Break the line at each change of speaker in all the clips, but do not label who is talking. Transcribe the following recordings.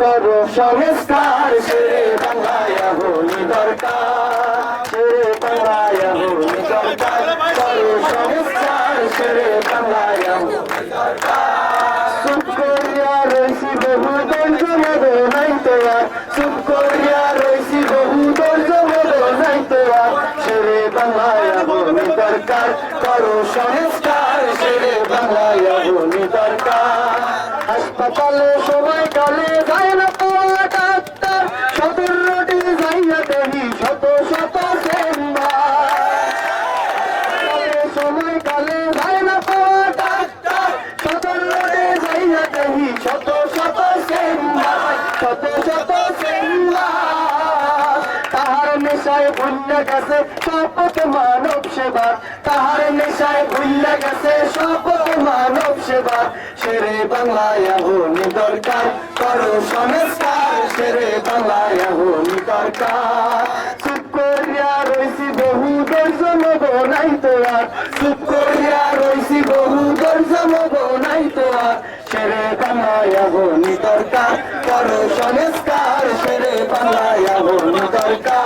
করো সংস্কার শেরে বাংলায় হলি দরকার। শেরে বাংলায় হলি দরকার, করো সংস্কার শেরে বাংলায় হলি তোয়ার চুপ করিয়া রয়েছি বহু দরকার সংস্কার নেশায় ভুল্লা গেছে, শপথ মানব সেবা তাহার নেশায় ভুল্লা গেছে, শপথ মানব সেবা সেরে বাংলায় হনি দরকার, করো সংস্কার। সেরে বাংলায় হনি দরকার। সংস্কার। সেরে বাংলায় হনি দরকার।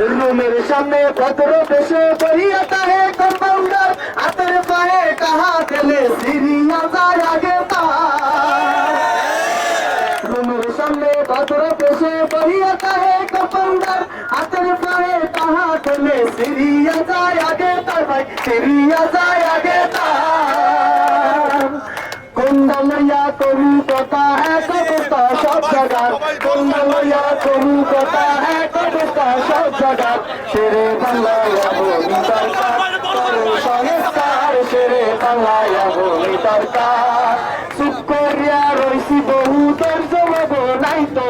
রুমের সামনে দেশে বইয়া তাহে কম্পাউন্ডার, হাতের পায়ে কাহা দিলে সিরিয়া যায় আগে তার রুমের সামনে ভদ্র দেশে বইয়া তাহে কম্পাউন্ডার, হাতের পায়ে কাহা দিলে সিরিয়া যায় আগে তার ভাই সিরিয়া যায় আগে তার কুন্দলইয়া করু কথা কুন্দলইয়া করু কথা, এক অবস্থা সব সেরে বাংলায় বলি দরকার করো সংস্কার। বাংলায় বলি দরকার চুপ করিয়া রইছি বহু দর্জমব নাই তো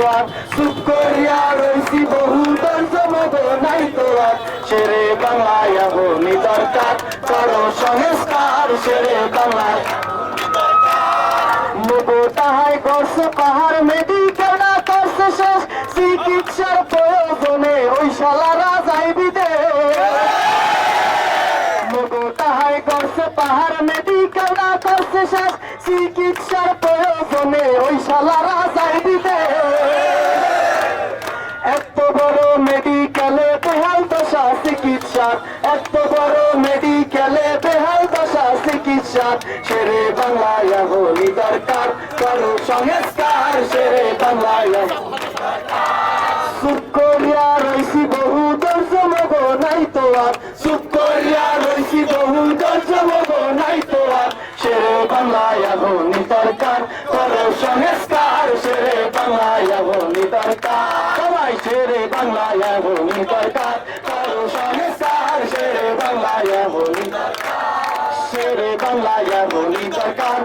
চুপ করিয়া রইছি বহু দর্জমব নাই তো আর সেরে বাংলায় বলি করো সংস্কার। সেরে বাংলায় চিকিৎসার প্রয়োজনে ওই শালারা যাইবি পাহাড় মেডিকেল না করছে চিকিৎসার প্রয়োজনে ওই শালারা যাইবি এত বড় মেডিকেলে বেহাল দশা চিকিৎসা এত বড় মেডিকেলে বেহাল দশা সেরে বাংলায় হলি দরকার করো সংস্কার সেরে চুপ করিয়া রইছি বহু দর্শন গো নাই তো আর চুপ করিয়া রইছি বহু দর্শন গো নাই তো আর সেরে বাংলায় হলি দরকার করো সংস্কার সেরে বাংলায় হলি দরকার সবাই সেরে বাংলায় হলি দরকার করো সংস্কার সেরে বাংলায় হলি দরকার সেরে বাংলায় হলি দরকার